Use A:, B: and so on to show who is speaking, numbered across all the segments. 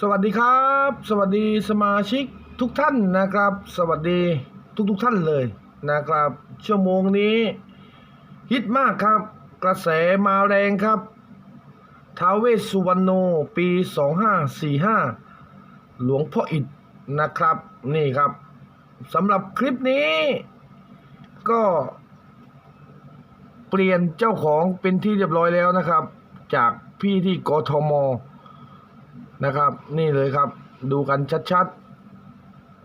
A: สวัสดีครับ สวัสดีสมาชิกทุกท่านนะครับ สวัสดีทุกๆท่านเลยนะครับ ชั่วโมงนี้ ฮิตมากครับ กระแสมาแรงครับท้าวเวสสุวรรณโนปี 2545 หลวงพ่ออิฐนะครับ นี่ครับสำหรับคลิปนี้ ก็เปลี่ยนเจ้าของเป็นที่เรียบร้อยแล้วนะครับ จากพี่ที่กทม นะครับ นี่เลยครับ ดูกันชัด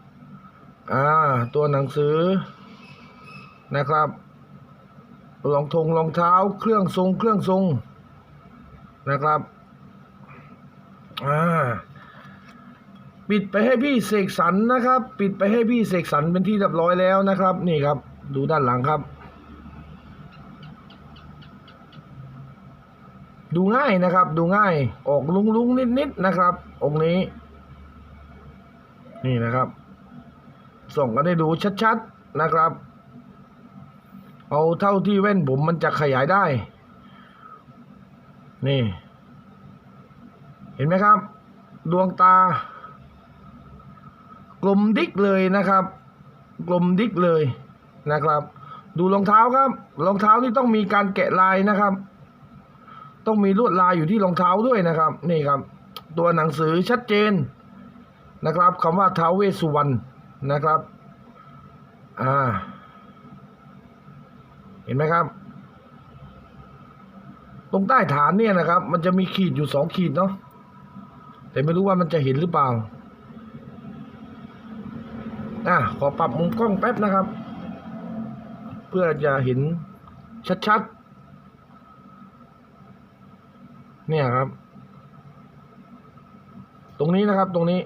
A: ๆ อ่า ตัวหนังสือนะครับรองทงรองเท้า เครื่องทรงเครื่องทรงนะครับ อ่า ปิดไปให้พี่เสกสรรนะครับ ปิดไปให้พี่เสกสรรเป็นที่เรียบร้อยแล้วนะครับ นี่ครับ ดูด้านหลังครับ ดูง่ายนะครับ ดูง่ายออกลุงลุงนิดนิดๆนะครับ องค์นี้ นี่นะครับ ส่งกันได้ดูชัดๆนะครับ เอาเท่าที่แว่นผมมันจะขยายได้ นี่ เห็นไหมครับ ดวงตา กลมดิกเลยนะครับ กลมดิกเลยนะครับ ดูรองเท้าครับรองเท้านี่ต้องมีการแกะลายนะครับ ต้องมีลวดลายอยู่ที่รองเท้าด้วยนะครับ นี่ครับ ตัวหนังสือชัดเจนนะครับคำว่าท้าวเวสสุวรรณนะครับอ่าเห็นไหมครับ ตรงใต้ฐานเนี่ยนะครับ มันจะมีขีดอยู่สองขีดเนาะแต่ไม่รู้ว่ามันจะเห็นหรือเปล่าอะขอปรับมุมกล้องแป๊บนะครับ เพื่อจะเห็นชัดๆ เนี่ยครับ ตรงนี้นะครับตรงนี้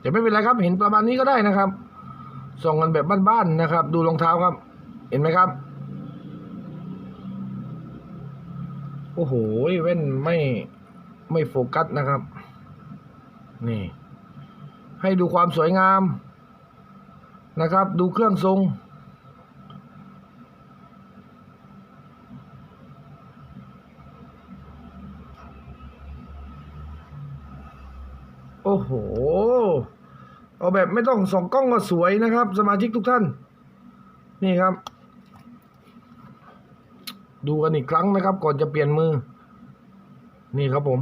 A: แต่ไม่เป็นไรครับ เห็นประมาณนี้ก็ได้นะครับ ส่องกันแบบบ้านๆนะครับ ดูรองเท้าครับ เห็นไหมครับ โอ้โหเว้นไม่ไม่โฟกัสนะครับ นี่ ให้ดูความสวยงามนะครับ ดูเครื่องทรง โอ้โห เอาแบบไม่ต้องส่องกล้องก็สวยนะครับ สมาชิกทุกท่าน นี่ครับ ดูกันอีกครั้งนะครับ ก่อนจะเปลี่ยนมือ นี่ครับผม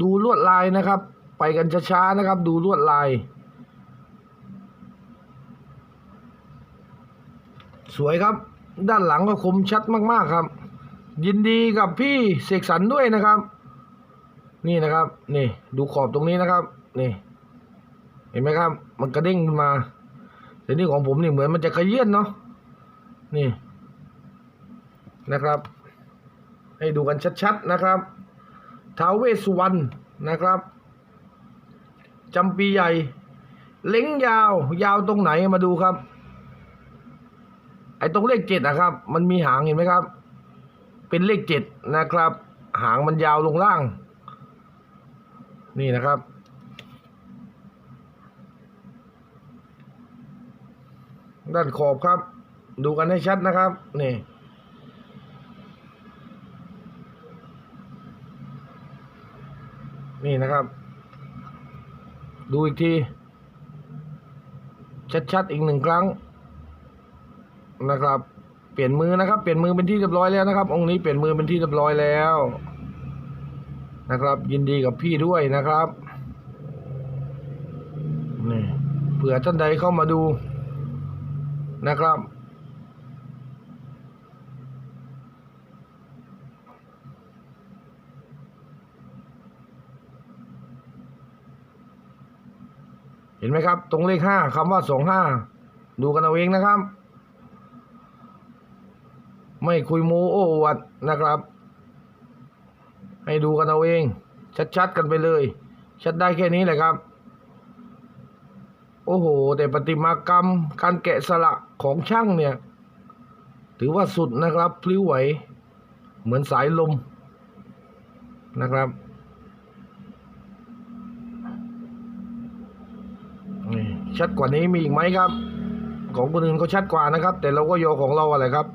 A: ดูลวดลายนะครับ ไปกันช้าๆนะครับ ดูลวดลาย สวยครับ ด้านหลังก็คมชัดมากๆครับ ยินดีกับพี่เสกสรรด้วยนะครับ นี่นะครับ นี่ดูขอบตรงนี้นะครับ นี่ เห็นไหมครับ มันกระเด้งขึ้นมาแต่นี่ของผมนี่เหมือนมันจะขยื่นเนาะนี่นะครับ ให้ดูกันชัดๆนะครับท้าวเวสสุวรรณนะครับจำปีใหญ่ เล้งยาว ยาวตรงไหนมาดูครับ ไอ้ตรงเลขเจ็ดนะครับ มันมีหางเห็นไหมครับ เป็นเลขเจ็ดนะครับ หางมันยาวลงล่าง นี่นะครับ ด้านขอบครับ ดูกันให้ชัดนะครับ นี่นี่นะครับ ดูอีกที ชัดๆ อีกหนึ่งครั้ง นะครับ เปลี่ยนมือนะครับ เปลี่ยนมือเป็นที่เรียบร้อยแล้วนะครับ องค์นี้เปลี่ยนมือเป็นที่เรียบร้อยแล้วนะครับ ยินดีกับพี่ด้วยนะครับนี่เผื่อท่านใดเข้ามาดูนะครับ เห็นไหมครับ ตรงเลขห้าคำว่าสองห้าดูกันเอาเองนะครับ ไม่คุยโมโอ้อวดนะครับ ให้ดูกันเอาเอง ชัดๆกันไปเลย ชัดได้แค่นี้แหละครับ โอ้โห แต่ประติมากรรมการแกะสลักของช่างเนี่ย ถือว่าสุดนะครับ พลิ้วไหว เหมือนสายลมนะครับชัดกว่านี้มีอีกไหมครับ ของคนอื่นเขาชัดกว่านะครับ แต่เราก็โยของเราอะไรครับ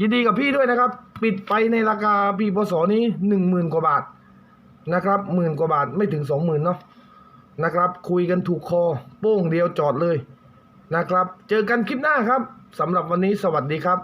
A: ยินดีกับพี่ด้วยนะครับ ปิดไปในราคาปีพศนี้หนึ่งหมื่นกว่าบาทนะครับหมื่นกว่าบาทไม่ถึงสองหมื่นเนาะนะครับ คุยกันถูกคอ โป้งเดียวจอดเลยนะครับ เจอกันคลิปหน้าครับสำหรับวันนี้สวัสดีครับ